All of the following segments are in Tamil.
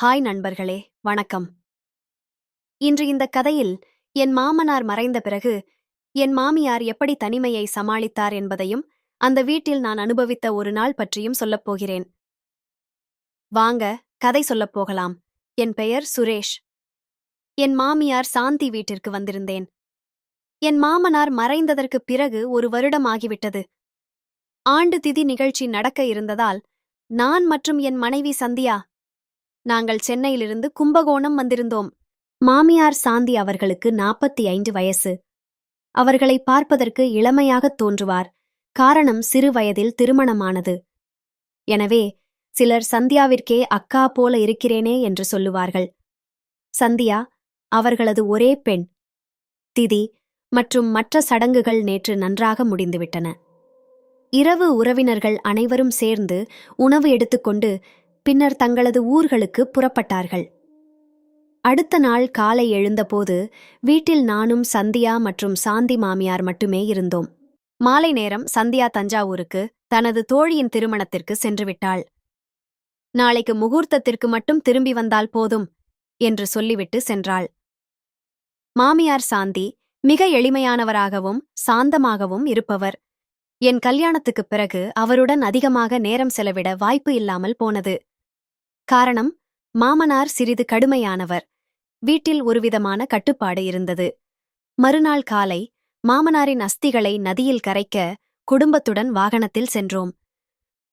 ஹாய் நண்பர்களே வணக்கம். இன்று இந்த கதையில் என் மாமனார் மறைந்த பிறகு என் மாமியார் எப்படி தனிமையை சமாளித்தார் என்பதையும் அந்த வீட்டில் நான் அனுபவித்த ஒரு நாள் பற்றியும் சொல்லப் போகிறேன். வாங்க கதை சொல்லப் போகலாம். என் பெயர் சுரேஷ். என் மாமியார் சாந்தி வீட்டிற்கு வந்திருந்தேன். என் மாமனார் மறைந்ததற்குப் பிறகு ஒரு வருடம் ஆகிவிட்டது ஆண்டு திதி நிகழ்ச்சி நடக்க இருந்ததால் நான் மற்றும் என் மனைவி சந்தியா நாங்கள் சென்னையிலிருந்து கும்பகோணம் வந்திருந்தோம். மாமியார் சாந்தி அவர்களுக்கு நாற்பத்தி ஐந்து வயசு. அவர்களை பார்ப்பதற்கு இளமையாகத் தோன்றுவார். காரணம் சிறு வயதில் திருமணமானது. எனவே சிலர் சந்தியாவிற்கே அக்கா போல இருக்கிறேனே என்று சொல்லுவார்கள். சந்தியா அவர்களது ஒரே பெண். திதி மற்றும் மற்ற சடங்குகள் நேற்று நன்றாக முடிந்துவிட்டன. இரவு உறவினர்கள் அனைவரும் சேர்ந்து உணவு எடுத்துக்கொண்டு பின்னர் தங்களது ஊர்களுக்கு புறப்பட்டார்கள். அடுத்த நாள் காலை எழுந்தபோது வீட்டில் நானும் சந்தியா மற்றும் சாந்தி மாமியார் மட்டுமே இருந்தோம். மாலை நேரம் சந்தியா தஞ்சாவூருக்கு தனது தோழியின் திருமணத்திற்கு சென்றுவிட்டாள். நாளைக்கு முகூர்த்தத்திற்கு மட்டும் திரும்பி வந்தால் போதும் என்று சொல்லிவிட்டு சென்றாள். மாமியார் சாந்தி மிக எளிமையானவராகவும் சாந்தமாகவும் இருப்பவர். என் கல்யாணத்துக்குப் பிறகு அவருடன் அதிகமாக நேரம் செலவிட வாய்ப்பு இல்லாமல் போனது. காரணம் மாமனார் சிறிது கடுமையானவர். வீட்டில் ஒருவிதமான கட்டுப்பாடு இருந்தது. மறுநாள் காலை மாமனாரின் அஸ்திகளை நதியில் கரைக்க குடும்பத்துடன் வாகனத்தில் சென்றோம்.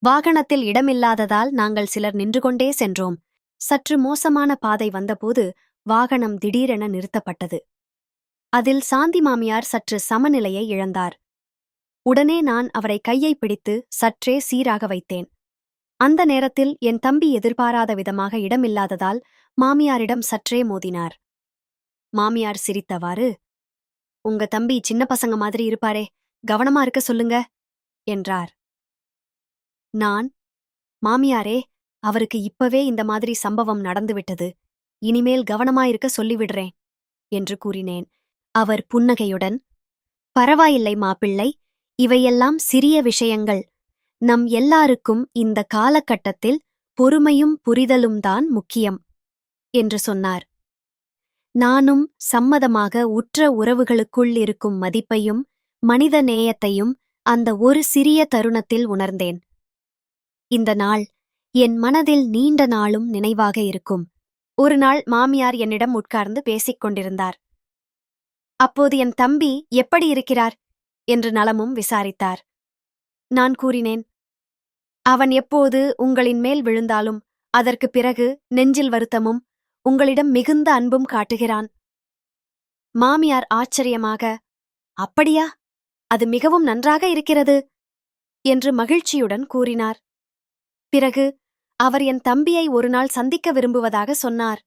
வாகனத்தில் இடமில்லாததால் நாங்கள் சிலர் நின்று கொண்டே சென்றோம். சற்று மோசமான பாதை வந்தபோது வாகனம் திடீரென நிறுத்தப்பட்டது. அதில் சாந்தி மாமியார் சற்று சமநிலையை இழந்தார். உடனே நான் அவரை கையை பிடித்து சற்றே சீராக வைத்தேன். அந்த நேரத்தில் என் தம்பி எதிர்பாராத விதமாக இடமில்லாததால் மாமியாரிடம் சற்றே மோதினார். மாமியார் சிரித்தவாறு உங்க தம்பி சின்ன பசங்க மாதிரி இருப்பாரே கவனமா இருக்க சொல்லுங்க என்றார். நான்? மாமியாரே அவருக்கு இப்பவே இந்த மாதிரி சம்பவம் நடந்துவிட்டது இனிமேல் கவனமாயிருக்க சொல்லிவிடுறேன் என்று கூறினேன். அவர் புன்னகையுடன் பரவாயில்லை மாப்பிள்ளை இவையெல்லாம் சிறிய விஷயங்கள் நம் எல்லாருக்கும் இந்த காலகட்டத்தில் பொறுமையும் புரிதலும் தான் முக்கியம் என்று சொன்னார். நானும் சம்மதமாக உற்ற உறவுகளுக்குள் இருக்கும் மதிப்பையும் மனித நேயத்தையும் அந்த ஒரு சிறிய தருணத்தில் உணர்ந்தேன். இந்த நாள் என் மனதில் நீண்ட நாளும் நினைவாக இருக்கும். ஒரு நாள் மாமியார் என்னிடம் உட்கார்ந்து பேசிக் கொண்டிருந்தார். அப்போது என் தம்பி எப்படி இருக்கிறார்? என்று நலமும் விசாரித்தார். நான் கூறினேன் அவன் எப்போது உங்களின் மேல் விழுந்தாலும் அதற்குப் பிறகு நெஞ்சில் வருத்தமும் உங்களிடம் மிகுந்த அன்பும் காட்டுகிறான். மாமியார் ஆச்சரியமாக அப்படியா? அது மிகவும் நன்றாக இருக்கிறது என்று மகிழ்ச்சியுடன் கூறினார். பிறகு அவர் என் தம்பியை ஒரு நாள் சந்திக்க விரும்புவதாக சொன்னார்.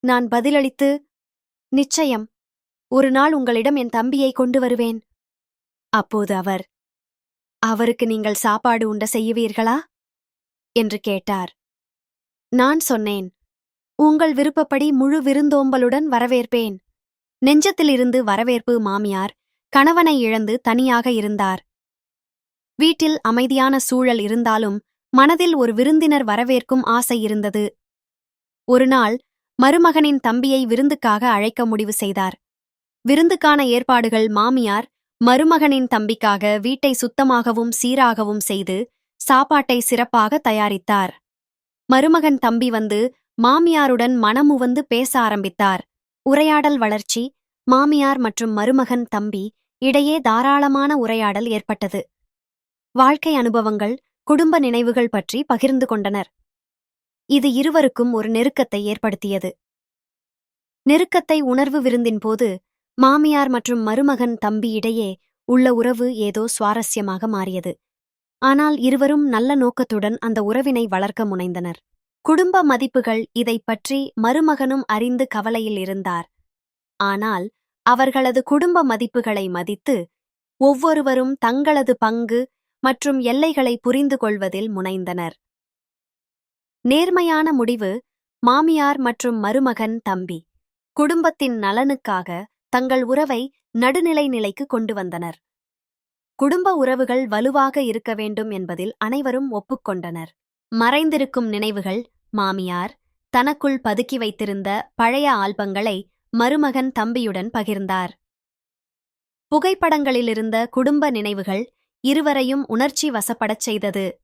நான் பதிலளித்து நிச்சயம் ஒரு நாள் உங்களிடம் என் தம்பியை கொண்டு வருவேன். அப்போது அவர் அவருக்கு நீங்கள் சாப்பாடு உண்ட செய்யுவீர்களா என்று கேட்டார். நான் சொன்னேன் உங்கள் விருப்பப்படி முழு விருந்தோம்பலுடன் வரவேற்பேன். நெஞ்சத்திலிருந்து வரவேற்பு மாமியார் கணவனை இழந்து தனியாக இருந்தார். வீட்டில் அமைதியான சூழல் இருந்தாலும் மனதில் ஒரு விருந்தினர் வரவேற்கும் ஆசை இருந்தது. ஒருநாள் மருமகனின் தம்பியை விருந்துக்காக அழைக்க முடிவு செய்தார். விருந்துக்கான ஏற்பாடுகள் மாமியார் மருமகனின் தம்பிக்காக வீட்டை சுத்தமாகவும் சீராகவும் செய்து சாப்பாட்டை சிறப்பாக தயாரித்தார். மருமகன் தம்பி வந்து மாமியாருடன் மனமுவந்து பேச ஆரம்பித்தார். உரையாடல் வளர்ச்சி மாமியார் மற்றும் மருமகன் தம்பி இடையே தாராளமான உரையாடல் ஏற்பட்டது. வாழ்க்கை அனுபவங்கள் குடும்ப நினைவுகள் பற்றி பகிர்ந்து கொண்டனர். இது இருவருக்கும் ஒரு நெருக்கத்தை ஏற்படுத்தியது. நெருக்கத்தை உணர்வு விருந்தின் போது மாமியார் மற்றும் மருமகன் தம்பி இடையே உள்ள உறவு ஏதோ சுவாரஸ்யமாக மாறியது. ஆனால் இருவரும் நல்ல நோக்கத்துடன் அந்த உறவினை வளர்க்க முனைந்தனர். குடும்ப மதிப்புகள் இதைப் பற்றி மருமகனும் அறிந்து கவலையில் இருந்தார். ஆனால் அவர்களது குடும்ப மதிப்புகளை மதித்து ஒவ்வொருவரும் தங்களது பங்கு மற்றும் எல்லைகளை புரிந்து கொள்வதில் முனைந்தனர். நேர்மையான முடிவு மாமியார் மற்றும் மருமகன் தம்பி. குடும்பத்தின் நலனுக்காக தங்கள் உறவை நடுநிலை நிலைக்கு கொண்டு வந்தனர். குடும்ப உறவுகள் வலுவாக இருக்க வேண்டும் என்பதில் அனைவரும் ஒப்புக்கொண்டனர். மறைந்திருக்கும் நினைவுகள் மாமியார் தனக்குள் பதுக்கி வைத்திருந்த பழைய ஆல்பங்களை மருமகன் தம்பியுடன் பகிர்ந்தார். புகைப்படங்களிலிருந்த குடும்ப நினைவுகள் இருவரையும் உணர்ச்சி வசப்படச் செய்தது.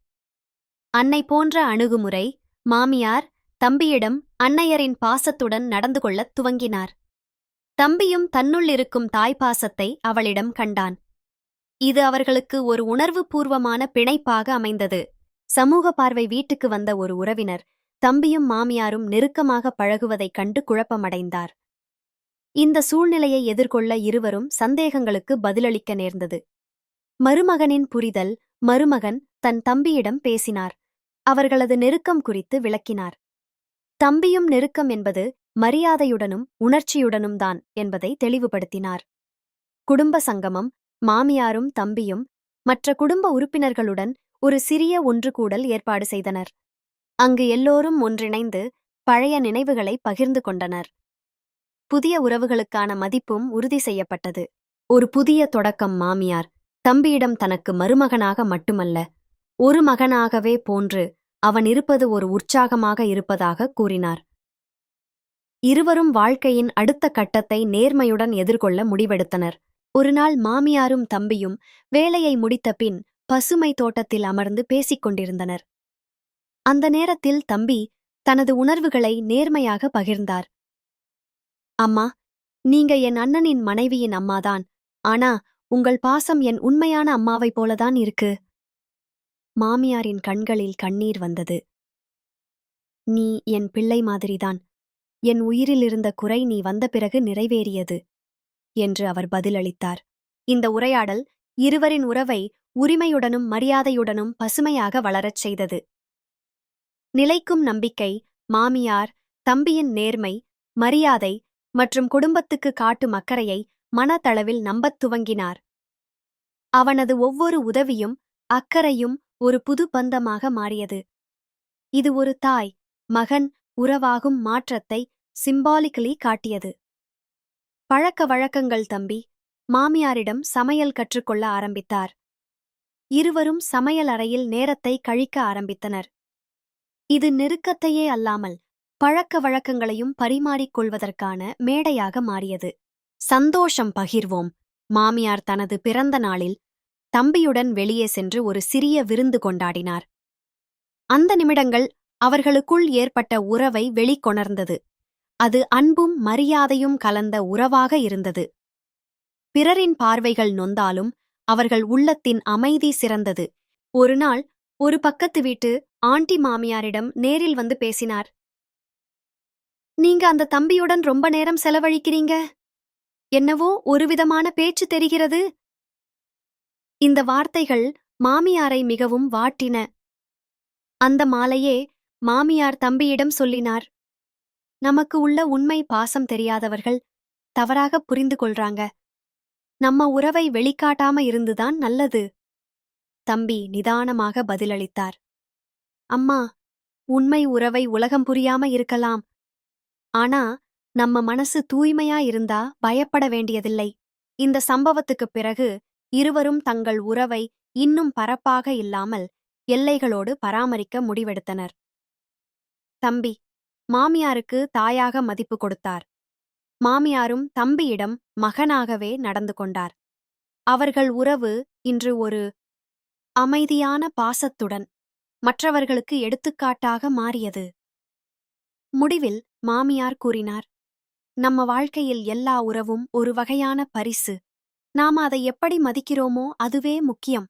அன்னை போன்ற அணுகுமுறை மாமியார் தம்பியிடம் அன்னையரின் பாசத்துடன் நடந்து கொள்ளத் துவங்கினார். தம்பியும் தன்னுள் இருக்கும் தாய்ப்பாசத்தை அவளிடம் கண்டான். இது அவர்களுக்கு ஒரு உணர்வு பூர்வமான பிணைப்பாக அமைந்தது. சமூக பார்வை வீட்டுக்கு வந்த ஒரு உறவினர் தம்பியும் மாமியாரும் நெருக்கமாக பழகுவதைக் கண்டு குழப்பமடைந்தார். இந்த சூழ்நிலையை எதிர்கொள்ள இருவரும் சந்தேகங்களுக்கு பதிலளிக்க நேர்ந்தது. மருமகனின் புரிதல் மருமகன் தன் தம்பியிடம் பேசினார். அவர்களது நெருக்கம் குறித்து விளக்கினார். தம்பியும் நெருக்கம் என்பது மரியாதையுடனும் உணர்ச்சியுடனும் தான் என்பதை தெளிவுபடுத்தினார். குடும்ப சங்கமம் மாமியாரும் தம்பியும் மற்ற குடும்ப உறுப்பினர்களுடன் ஒரு சிறிய ஒன்று கூடல் ஏற்பாடு செய்தனர். அங்கு எல்லோரும் ஒன்றிணைந்து பழைய நினைவுகளை பகிர்ந்து கொண்டனர். புதிய உறவுகளுக்கான மதிப்பும் உறுதி செய்யப்பட்டது. ஒரு புதிய தொடக்கம் மாமியார் தம்பியிடம் தனக்கு மருமகனாக மட்டுமல்ல ஒரு மகனாகவே போன்று அவன் இருப்பது ஒரு உற்சாகமாக இருப்பதாக கூறினார். இருவரும் வாழ்க்கையின் அடுத்த கட்டத்தை நேர்மையுடன் எதிர்கொள்ள முடிவெடுத்தனர். ஒருநாள் மாமியாரும் தம்பியும் வேலையை முடித்த பின் பசுமை தோட்டத்தில் அமர்ந்து பேசிக் கொண்டிருந்தனர். அந்த நேரத்தில் தம்பி தனது உணர்வுகளை நேர்மையாக பகிர்ந்தார். அம்மா நீங்க என் அண்ணனின் மனைவியின் அம்மாதான். ஆனா உங்கள் பாசம் என் உண்மையான அம்மாவைப் போலதான் இருக்கு. மாமியாரின் கண்களில் கண்ணீர் வந்தது. நீ என் பிள்ளை மாதிரிதான். என் உயிரில் இருந்த குறை நீ வந்த பிறகு நிறைவேறியது என்று அவர் பதிலளித்தார். இந்த உரையாடல் இருவரின் உறவை உரிமையுடனும் மரியாதையுடனும் பசுமையாக வளரச் செய்தது. நிலைக்கும் நம்பிக்கை மாமியார் தம்பியின் நேர்மை மரியாதை மற்றும் குடும்பத்துக்கு காட்டும் அக்கறையை மனதளவில் நம்பத் துவங்கினார். அவனது ஒவ்வொரு உதவியும் அக்கறையும் ஒரு புது பந்தமாக மாறியது. இது ஒரு தாய் மகன் உறவாகும் மாற்றத்தை சிம்பாலிக்கலி காட்டியது. பழக்க வழக்கங்கள் தம்பி மாமியாரிடம் சமையல் கற்றுக்கொள்ள ஆரம்பித்தார். இருவரும் சமையல் அறையில் நேரத்தை கழிக்க ஆரம்பித்தனர். இது நெருக்கத்தையே அல்லாமல் பழக்க வழக்கங்களையும் பரிமாறிக் கொள்வதற்கான மேடையாக மாறியது. சந்தோஷம் பகிர்வோம். மாமியார் தனது பிறந்த நாளில் தம்பியுடன் வெளியே சென்று ஒரு சிறிய விருந்து கொண்டாடினார். அந்த நிமிடங்கள் அவர்களுக்குள் ஏற்பட்ட உறவை வெளிக்கொணர்ந்தது. அது அன்பும் மரியாதையும் கலந்த உறவாக இருந்தது. பிறரின் பார்வைகள் நொந்தாலும் அவர்கள் உள்ளத்தின் அமைதி சிறந்தது. ஒருநாள் ஒரு பக்கத்து வீட்டு ஆண்டி மாமியாரிடம் நேரில் வந்து பேசினார். நீங்க அந்த தம்பியுடன் ரொம்ப நேரம் செலவழிக்கிறீங்க? என்னவோ ஒருவிதமான பேச்சு தெரிகிறது? இந்த வார்த்தைகள் மாமியாரை மிகவும் வாட்டின. அந்த மாலையே மாமியார் தம்பியிடம் சொல்லினார். நமக்கு உள்ள உண்மை பாசம் தெரியாதவர்கள் தவறாக புரிந்து கொள்றாங்க. நம்ம உறவை வெளிக்காட்டாம இருந்துதான் நல்லது. தம்பி நிதானமாக பதிலளித்தார். அம்மா உண்மை உறவை உலகம் புரியாம இருக்கலாம். ஆனா நம்ம மனசு தூய்மையா இருந்தா பயப்பட வேண்டியதில்லை. இந்த சம்பவத்துக்குப் பிறகு இருவரும் தங்கள் உறவை இன்னும் பரப்பாக இல்லாமல் எல்லைகளோடு பராமரிக்க முடிவெடுத்தனர். தம்பி மாமியாருக்கு தாயாக மதிப்பு கொடுத்தார். மாமியாரும் தம்பியிடம் மகனாகவே நடந்து கொண்டார். அவர்கள் உறவு இன்று ஒரு அமைதியான பாசத்துடன் மற்றவர்களுக்கு எடுத்துக்காட்டாக மாறியது. முடிவில் மாமியார் கூறினார் நம்ம வாழ்க்கையில் எல்லா உறவும் ஒரு வகையான பரிசு. நாம் அதை எப்படி மதிக்கிறோமோ அதுவே முக்கியம்.